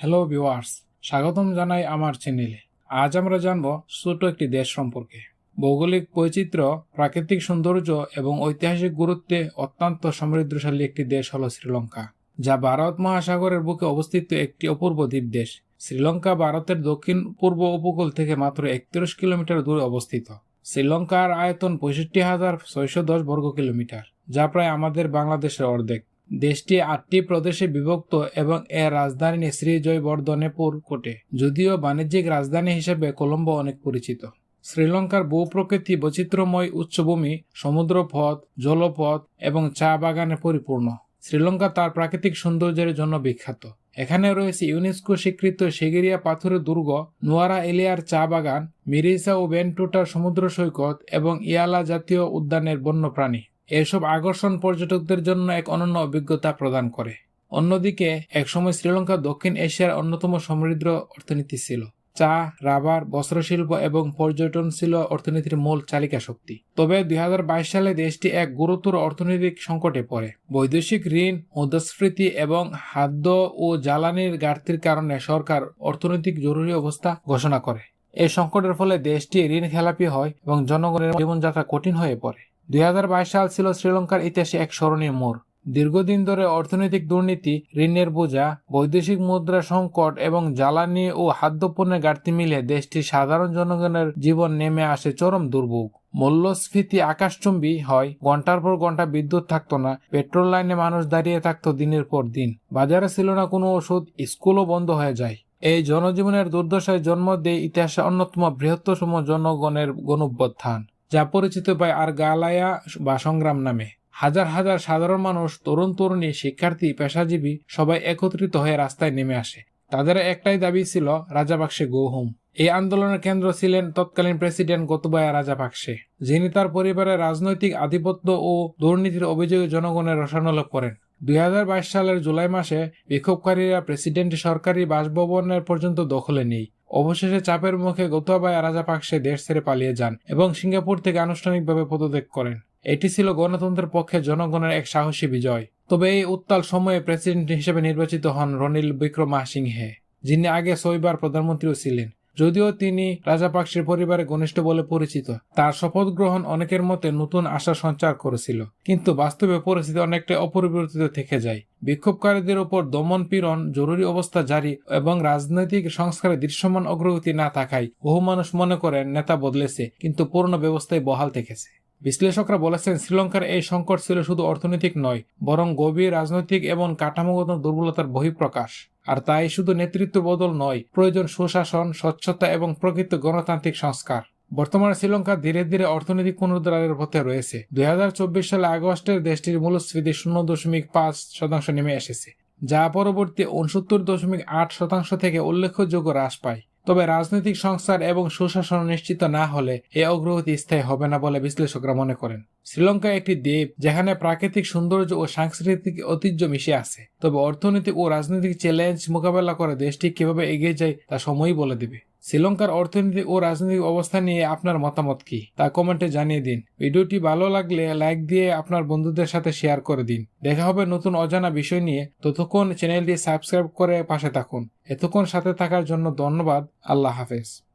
Hello viewers স্বাগতম জানাই আমার চ্যানেলে আজ আমরা জানব ছোট একটি দেশ সম্পর্কে। ভৌগোলিক বৈচিত্র্য, প্রাকৃতিক সৌন্দর্য এবং ঐতিহাসিক গুরুত্বে অত্যন্ত সমৃদ্ধশালী একটি দেশ হল শ্রীলঙ্কা, যা ভারত মহাসাগরের বুকে অবস্থিত একটি অপূর্ব দ্বীপ দেশ। শ্রীলঙ্কা ভারতের দক্ষিণ পূর্ব উপকূল থেকে মাত্র একত্রিশ কিলোমিটার দূরে অবস্থিত। শ্রীলঙ্কার আয়তন পঁয়ষট্টি হাজার ছয়শো দশ বর্গ কিলোমিটার, যা প্রায় আমাদের বাংলাদেশের অর্ধেক। দেশটি আটটি প্রদেশে বিভক্ত এবং এর রাজধানী শ্রী জয়বর্ধনেপুর কোটে যদিও বাণিজ্যিক রাজধানী হিসেবে কলম্বো অনেক পরিচিত। শ্রীলঙ্কার ভূপ্রকৃতি বৈচিত্র্যময় উচ্চভূমি, সমুদ্রপথ, জলপথ এবং চা বাগানে পরিপূর্ণ। শ্রীলঙ্কা তার প্রাকৃতিক সৌন্দর্যের জন্য বিখ্যাত। এখানে রয়েছে ইউনেস্কো স্বীকৃত সেগেরিয়া পাথরের দুর্গ, নোয়ারা এলিয়ার চা বাগান, মিরিসা ও বেনটুটার সমুদ্র সৈকত এবং ইয়ালা জাতীয় উদ্যানের বন্যপ্রাণী। এসব আকর্ষণ পর্যটকদের জন্য এক অনন্য অভিজ্ঞতা প্রদান করে। অন্যদিকে, একসময় শ্রীলঙ্কা দক্ষিণ এশিয়ার অন্যতম সমৃদ্ধ অর্থনীতি ছিল। চা, রাবার, বস্ত্রশিল্প এবং পর্যটন ছিল অর্থনীতির মূল চালিকা শক্তি তবে দুই হাজার বাইশ সালে দেশটি এক গুরুতর অর্থনৈতিক সংকটে পড়ে। বৈদেশিক ঋণ, মুদ্রাস্ফীতি এবং খাদ্য ও জ্বালানির ঘাটতির কারণে সরকার অর্থনৈতিক জরুরি অবস্থা ঘোষণা করে। এই সংকটের ফলে দেশটি ঋণ খেলাপি হয় এবং জনগণের জীবনযাত্রা কঠিন হয়ে পড়ে। দুই হাজার বাইশ সাল ছিল শ্রীলঙ্কার ইতিহাসে এক স্মরণীয় মোড়। দীর্ঘদিন ধরে অর্থনৈতিক দুর্নীতি, ঋণের বোঝা, বৈদেশিক মুদ্রা সংকট এবং জ্বালানি ও খাদ্যপণ্যের ঘাটতি মিলে দেশটির সাধারণ জনগণের জীবন নেমে আসে চরম দুর্ভোগ। মূল্যস্ফীতি আকাশচুম্বী হয় ঘণ্টার পর ঘণ্টা বিদ্যুৎ থাকতো না, পেট্রোল লাইনে মানুষ দাঁড়িয়ে থাকতো দিনের পর দিন। বাজারে ছিল না কোনো ওষুধ, স্কুলও বন্ধ হয়ে যায়। এই জনজীবনের দুর্দশায় জন্ম দেয় ইতিহাসে অন্যতম বৃহত্তম জনগণের গণভ্যুত্থান যা পরিচিত পায় আর গালায়া বা সংগ্রাম নামে। হাজার হাজার সাধারণ মানুষ, তরুণ তরুণী, শিক্ষার্থী, পেশাজীবী সবাই একত্রিত হয়ে রাস্তায় নেমে আসে। তাদের একটাই দাবি ছিল রাজাপাকসে গো হোম। এই আন্দোলনের কেন্দ্র ছিলেন তৎকালীন প্রেসিডেন্ট গতবায়া রাজাপাকসে যিনি তার পরিবারের রাজনৈতিক আধিপত্য ও দুর্নীতির অভিযোগে জনগণের রসানল করেন। দুই হাজার বাইশ সালের জুলাই মাসে বিক্ষোভকারীরা প্রেসিডেন্ট সরকারি বাসভবনের পর্যন্ত দখলে নেই। অবশেষে চাপের মুখে গতবায়া রাজাপাকসে দেশ ছেড়ে পালিয়ে যান এবং সিঙ্গাপুর থেকে আনুষ্ঠানিকভাবে পদত্যাগ করেন। এটি ছিল গণতন্ত্রের পক্ষে জনগণের এক সাহসী বিজয়। তবে এই উত্তাল সময়ে প্রেসিডেন্ট হিসেবে নির্বাচিত হন রনিল বিক্রমা সিংহে যিনি আগে ছয়বার প্রধানমন্ত্রীও ছিলেন। যদিও তিনি রাজাপাকসের পরিবারে ঘনিষ্ঠ বলে পরিচিত। তার শপথ গ্রহণ অনেকের মতে নতুন আশা সঞ্চার করেছিল। কিন্তু বাস্তবে পরিস্থিতি অনেকটা অপরিবর্তিত থেকে যায়। বিক্ষোভকারীদের ওপর দমন পীড়ন, জরুরি অবস্থা জারি এবং রাজনৈতিক সংস্কারে দৃশ্যমান অগ্রগতি না থাকায় বহু মানুষ মনে করেন নেতা বদলেছে, কিন্তু পুরনো ব্যবস্থায় বহাল থেকেছে। বিশ্লেষকরা বলেছেন, শ্রীলঙ্কার এই সংকট ছিল শুধু অর্থনৈতিক নয়, বরং গভীর রাজনৈতিক এবং কাঠামোগত দুর্বলতার বহিঃপ্রকাশ। আর তাই শুধু নেতৃত্ব বদল নয়, প্রয়োজন সুশাসন, স্বচ্ছতা এবং প্রকৃত গণতান্ত্রিক সংস্কার। বর্তমানে শ্রীলঙ্কা ধীরে ধীরে অর্থনৈতিক পুনরুদ্ধারের পথে রয়েছে। দুই হাজার চব্বিশ সালে আগস্টের দেশটির মূল্যস্ফীতি শূন্য দশমিক পাঁচ শতাংশ নেমে এসেছে, যা পরবর্তী উনসত্তর দশমিক আট শতাংশ থেকে উল্লেখযোগ্য হ্রাস পায়। তবে রাজনৈতিক সংস্কার এবং সুশাসন নিশ্চিত না হলে এ অগ্রগতি স্থায়ী হবে না বলে বিশ্লেষকরা মনে করেন। শ্রীলঙ্কা একটি দ্বীপ, যেখানে প্রাকৃতিক সৌন্দর্য ও সাংস্কৃতিক ঐতিহ্য মিশে আছে। তবে অর্থনৈতিক ও রাজনৈতিক চ্যালেঞ্জ মোকাবেলা করে দেশটি কীভাবে এগিয়ে যায় তা সময়ই বলে দেবে। শ্রীলঙ্কার অর্থনীতি ও রাজনৈতিক অবস্থা নিয়ে আপনার মতামত কি? তা কমেন্টে জানিয়ে দিন। ভিডিওটি ভালো লাগলে লাইক দিয়ে আপনার বন্ধুদের সাথে শেয়ার করে দিন। দেখা হবে নতুন অজানা বিষয় নিয়ে। ততক্ষণ চ্যানেলটি সাবস্ক্রাইব করে পাশে থাকুন। এতক্ষণ সাথে থাকার জন্য ধন্যবাদ। আল্লাহ হাফেজ।